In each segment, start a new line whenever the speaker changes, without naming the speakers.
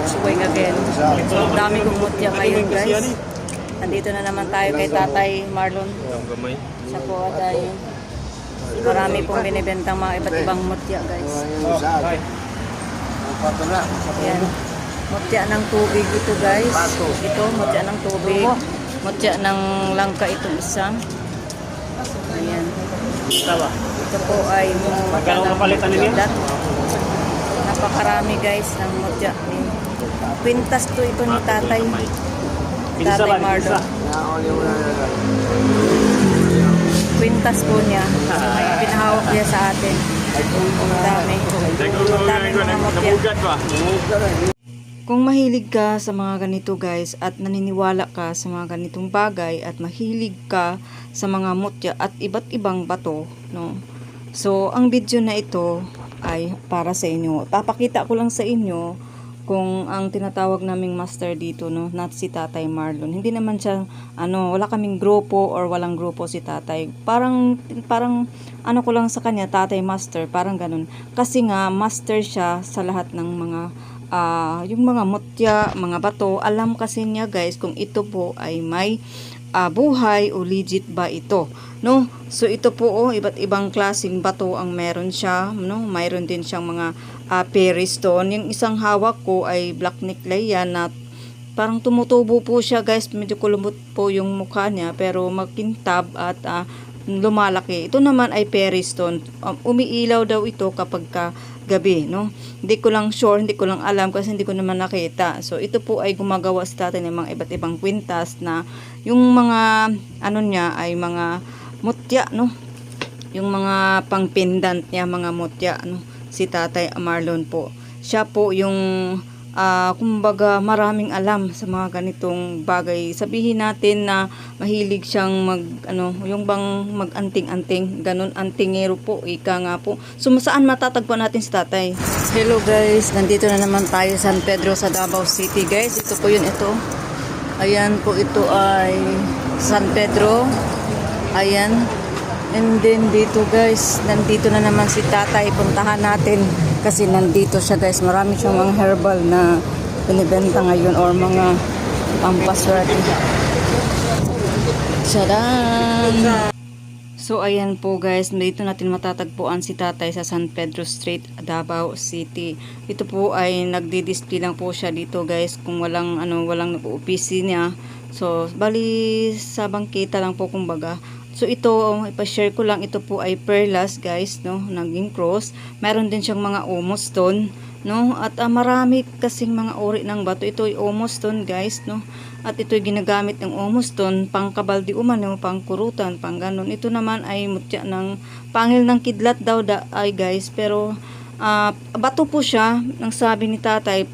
it's Wing again. So, ang dami kong mutya ngayon guys. Nandito na naman tayo kay Tatay Marlon. Siya po ay marami pong binibentang mga iba't ibang mutya guys. Ayan. Mutya ng tubig ito guys. Ito, mutya ng tubig. Mutya ng langka itong isa. Ayan. Ito po ay mga kidlat. Napakarami guys ng mutya. ni Quintas to ito ni tatay. Tatay
pinsa.
Quintas po niya. So, may pinahawak niya sa atin. Ang dami. Ang dami mga
ba?
Kung mahilig ka sa mga ganito guys at naniniwala ka sa mga ganitong bagay at mahilig ka sa mga mutya at iba't ibang bato, no? So, ang video na ito ay para sa inyo. Papakita ko lang sa inyo kung ang tinatawag naming master dito, no, not si Tatay Marlon. Hindi naman siya, ano, wala kaming grupo or walang grupo si Tatay. Parang, parang, ano ko lang sa kanya, Tatay Master, parang ganun. Kasi nga, master siya sa lahat ng mga ah yung mga mutya, mga bato, alam kasi niya guys kung ito po ay may ah, buhay o legit ba ito. No? So ito po oh, iba't ibang klaseng bato ang meron siya, no? Mayroon din siyang mga uh, stone. Yung isang hawak ko ay black nickel yan na parang tumutubo po siya guys. Medyo kulumot po yung mukha niya pero makintab at ah, lumalaki. Ito naman ay peristone. Um, umiilaw daw ito kapag ka gabi, no? Hindi ko lang sure, hindi ko lang alam kasi hindi ko naman nakita. So, ito po ay gumagawa sa atin ng mga iba't ibang kwintas na yung mga, ano niya, ay mga mutya, no? Yung mga pang pendant niya, mga mutya, no? Si Tatay Marlon po. Siya po yung ah kumbaga maraming alam sa mga ganitong bagay. Sabihin natin na mahilig siyang mag ano, yung bang mag-anting-anting, ganun antingero po, ika nga po. So saan matatagpuan natin si Tatay? Hello guys, nandito na naman tayo sa San Pedro sa Davao City guys. Ito po yun ito. Ayan po ito ay San Pedro. Ayan. And then dito guys, nandito na naman si tatay. Puntahan natin kasi nandito siya guys. Marami siyang mga herbal na binibenta ngayon or mga pampaswerte. Shadan! So ayan po guys, dito natin matatagpuan si tatay sa San Pedro Street, Davao City. Ito po ay nagdi-display lang po siya dito guys kung walang ano walang nag-uupisi niya. So bali sa bangkita lang po kumbaga. So ito, ipa-share ko lang, ito po ay perlas guys, no, naging cross. Meron din siyang mga omo stone, no, at ah, marami kasing mga uri ng bato. Ito ay omo stone guys, no, at ito ay ginagamit ng omo stone pang kabaldi umano, pang kurutan, pang ganun. Ito naman ay mutya ng pangil ng kidlat daw da, ay guys, pero ah, bato po siya, nang sabi ni tatay,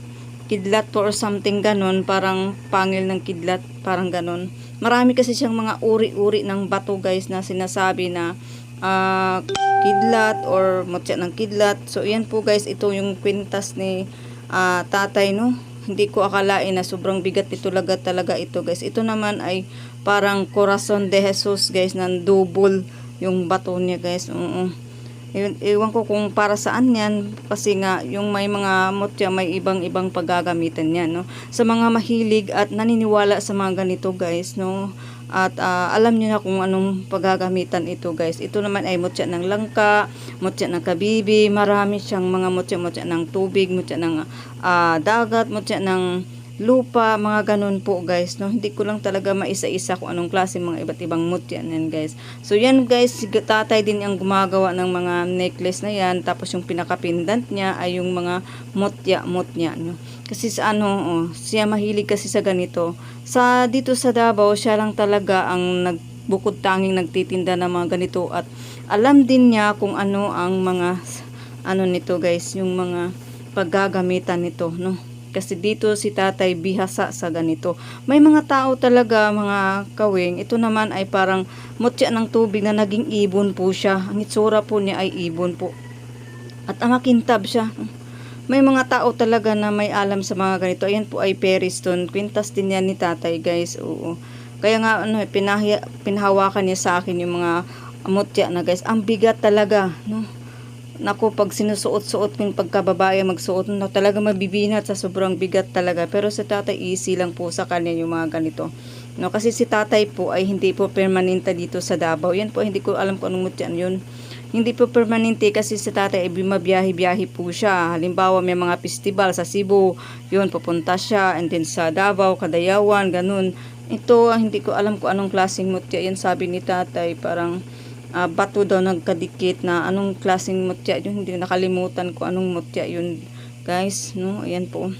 kidlat po or something ganun, parang pangil ng kidlat, parang ganun. Marami kasi siyang mga uri-uri ng bato guys na sinasabi na ah, kidlat or mutya ng kidlat. So yan po guys, ito yung kwintas ni ah, tatay no. Hindi ko akalain na sobrang bigat ito lagat talaga ito guys. Ito naman ay parang corazon de Jesus guys, ng double yung bato niya guys. Oo. Ewan, ewan ko kung para saan yan kasi nga yung may mga mutya may ibang-ibang paggagamitan yan no? Sa mga mahilig at naniniwala sa mga ganito guys no? At ah, alam niyo na kung anong paggagamitan ito guys. Ito naman ay mutya ng langka mutya ng kabibi marami siyang mga mutya mutya ng tubig mutya ng ah, dagat mutya ng lupa, mga ganun po guys, no? Hindi ko lang talaga maisa-isa kung anong klase mga iba't ibang mutya yan guys. So yan guys, tatay din ang gumagawa ng mga necklace na yan, tapos yung pinakapindant niya ay yung mga mutya-mutya, no? Kasi sa ano, oh, siya mahilig kasi sa ganito. Sa dito sa Davao, siya lang talaga ang nagbukod tanging nagtitinda ng mga ganito at alam din niya kung ano ang mga ano nito guys, yung mga paggagamitan nito, no? Kasi dito si tatay bihasa sa ganito. May mga tao talaga, mga kawing, ito naman ay parang mutya ng tubig na naging ibon po siya. Ang itsura po niya ay ibon po. At ang makintab siya. May mga tao talaga na may alam sa mga ganito. Ayan po ay peristone. Quintas din yan ni tatay guys. Oo. Kaya nga ano, pinahya, pinahawakan niya sa akin yung mga mutya na guys. Ang bigat talaga. No? Nako, pag sinusuot-suot ko yung pagkababae magsuot, no, talaga mabibinat sa sobrang bigat talaga. Pero sa tatay, easy lang po sa kanya yung mga ganito. No, kasi si tatay po ay hindi po permanente dito sa Davao. Yan po, hindi ko alam kung anong mutyan yun. Hindi po permanente kasi si tatay ay bimabiyahe-biyahe po siya. Halimbawa, may mga festival sa Cebu, yun, pupunta siya. And then sa Davao, Kadayawan, ganun. Ito, ah, hindi ko alam kung anong klaseng mutya. Yan sabi ni tatay, parang ah, bato daw nagkadikit na anong klaseng mutya yun. Hindi nakalimutan ko anong mutya yun, guys. No, ayan po.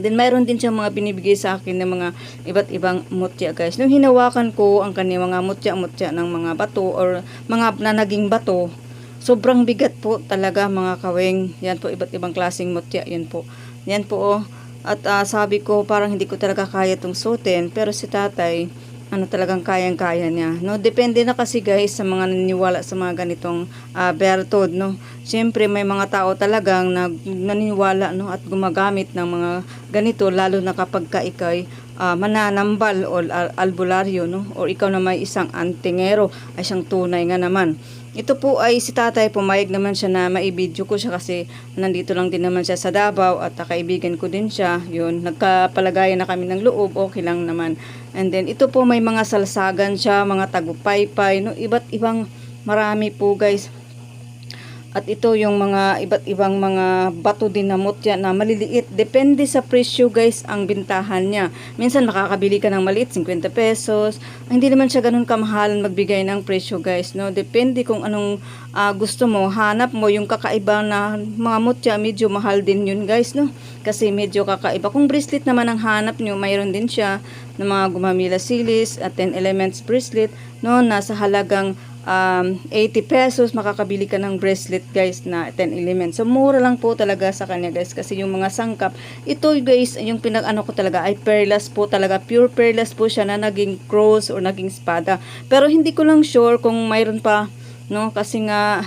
Then mayroon din siyang mga binibigay sa akin ng mga iba't ibang mutya guys. Nung hinawakan ko ang kanyang mga mutya-mutya ng mga bato or mga na naging bato, sobrang bigat po talaga mga kaweng. Yan po iba't ibang klaseng mutya. Yan po. Yan po oh. At ah, sabi ko parang hindi ko talaga kaya itong suotin. Pero si tatay, ano talagang kayang-kaya niya. No, depende na kasi guys sa mga naniniwala sa mga ganitong ah, bertod, no. Siyempre may mga tao talagang nag, naniniwala no at gumagamit ng mga ganito lalo na kapag ka ikay ah, mananambal o al- albularyo no or ikaw na may isang antingero ay siyang tunay nga naman. Ito po ay si tatay, pumayag naman siya na maibidyo ko siya kasi nandito lang din naman siya sa Davao at kaibigan ko din siya. Yun, nagkapalagayan na kami ng loob, okay lang naman. And then ito po may mga salsagan siya, mga tagupaypay, no, iba't ibang marami po guys. At ito yung mga iba't ibang mga bato din na mutya na maliliit. Depende sa presyo guys ang bintahan niya. Minsan makakabili ka ng maliit, 50 pesos. Hindi naman siya ganun kamahalan magbigay ng presyo guys. No? Depende kung anong ah, gusto mo. Hanap mo yung kakaiba na mga mutya. Medyo mahal din yun guys. No? Kasi medyo kakaiba. Kung bracelet naman ang hanap nyo, mayroon din siya ng mga gumamila silis at 10 elements bracelet. No? Nasa halagang um, 80 pesos makakabili ka ng bracelet guys na 10 elements. So mura lang po talaga sa kanya guys kasi yung mga sangkap, ito guys yung pinag ano ko talaga ay perlas po talaga, pure perlas po siya na naging cross or naging espada. Pero hindi ko lang sure kung mayroon pa no kasi nga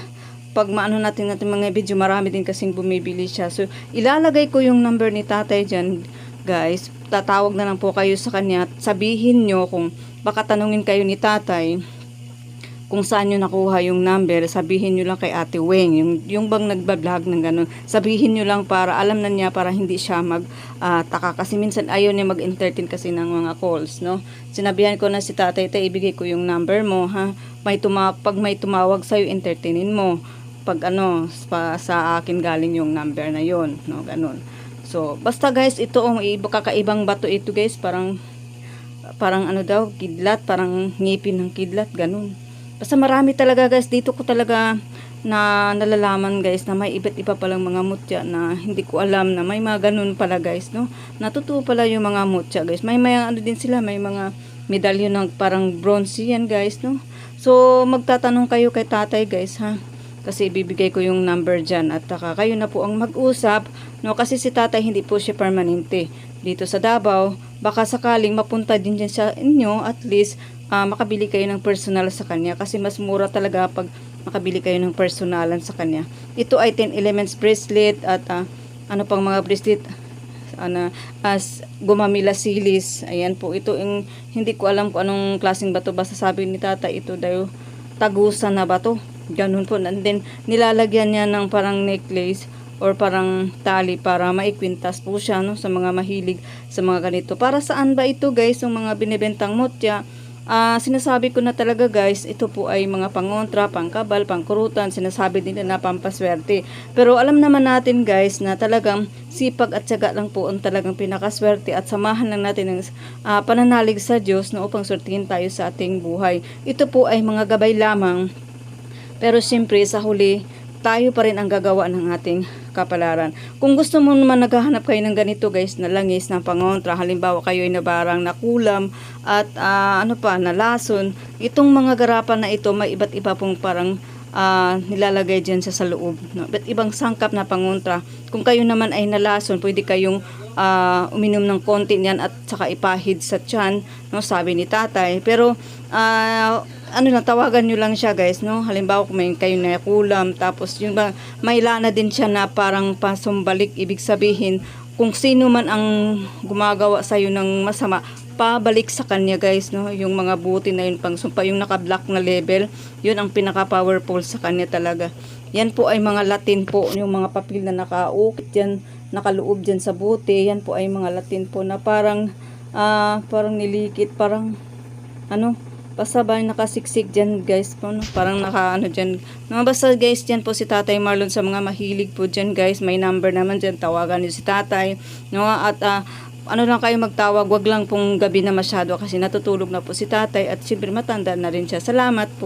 pag maano natin natin mga video marami din kasing bumibili siya. So ilalagay ko yung number ni tatay dyan guys. Tatawag na lang po kayo sa kanya at sabihin nyo kung baka tanungin kayo ni tatay kung saan nyo nakuha yung number, sabihin nyo lang kay Ate Weng, yung, yung bang nagbablog ng ganun, sabihin nyo lang para alam na niya para hindi siya mag ah, taka kasi minsan ayaw niya mag-entertain kasi ng mga calls, no? Sinabihan ko na si tatay, tay, ibigay ko yung number mo, ha? May tuma pag may tumawag sa'yo, entertainin mo. Pag ano, pa, sa akin galing yung number na yon no? Ganun. So, basta guys, ito ang iba kakaibang bato ito guys, parang parang ano daw, kidlat, parang ngipin ng kidlat, ganun. Basta marami talaga guys, dito ko talaga na nalalaman guys na may iba't iba palang mga mutya na hindi ko alam na may mga ganun pala guys, no? Natutuwa pala yung mga mutya guys. May may ano din sila, may mga medalyo ng parang bronze yan guys, no? So, magtatanong kayo kay tatay guys, ha? Kasi ibibigay ko yung number dyan at taka kayo na po ang mag-usap, no? Kasi si tatay hindi po siya permanente dito sa Davao. Baka sakaling mapunta din dyan sa inyo, at least ah, makabili kayo ng personal sa kanya kasi mas mura talaga pag makabili kayo ng personalan sa kanya. Ito ay 10 elements bracelet at ah, ano pang mga bracelet ana as gumamila silis. Ayan po ito yung hindi ko alam kung anong klaseng bato basta sabi ni tata ito daw tagusan na bato. Ganun po. And then nilalagyan niya ng parang necklace or parang tali para maikwintas po siya no sa mga mahilig sa mga ganito. Para saan ba ito guys yung mga binibentang mutya? Ah, sinasabi ko na talaga guys, ito po ay mga pangontra, pangkabal, pangkurutan, sinasabi nila na pampaswerte. Pero alam naman natin guys na talagang sipag at syaga lang po ang talagang pinakaswerte at samahan lang natin ng ah, pananalig sa Diyos na upang swertihin tayo sa ating buhay. Ito po ay mga gabay lamang pero siyempre sa huli, tayo pa rin ang gagawa ng ating kapalaran. Kung gusto mo naman naghahanap kayo ng ganito guys, na langis ng pangontra, halimbawa kayo ay nabarang nakulam at ah, ano pa, nalason, itong mga garapan na ito may iba't iba pong parang ah, nilalagay dyan sa, sa loob. No? Iba't ibang sangkap na pangontra. Kung kayo naman ay nalason, pwede kayong ah, uminom ng konti niyan at saka ipahid sa tiyan, no? sabi ni tatay. Pero ah, ano lang, tawagan nyo lang siya guys, no? Halimbawa kung may kayo na kulam, tapos yung ba, may lana din siya na parang pasumbalik, ibig sabihin, kung sino man ang gumagawa sa'yo ng masama, pabalik sa kanya guys, no? Yung mga buti na yun pang sumpa, yung naka-black na level, yun ang pinaka-powerful sa kanya talaga. Yan po ay mga Latin po, yung mga papel na nakaukit dyan, nakaloob dyan sa bote. Yan po ay mga Latin po na parang, ah, parang nilikit, parang, ano, basta ba nakasiksik dyan guys po, no? parang naka ano dyan. No, basta guys, dyan po si Tatay Marlon sa mga mahilig po dyan guys. May number naman dyan, tawagan niyo si Tatay. No? At ah, ano lang kayo magtawag, wag lang pong gabi na masyado kasi natutulog na po si Tatay at siyempre matanda na rin siya. Salamat po.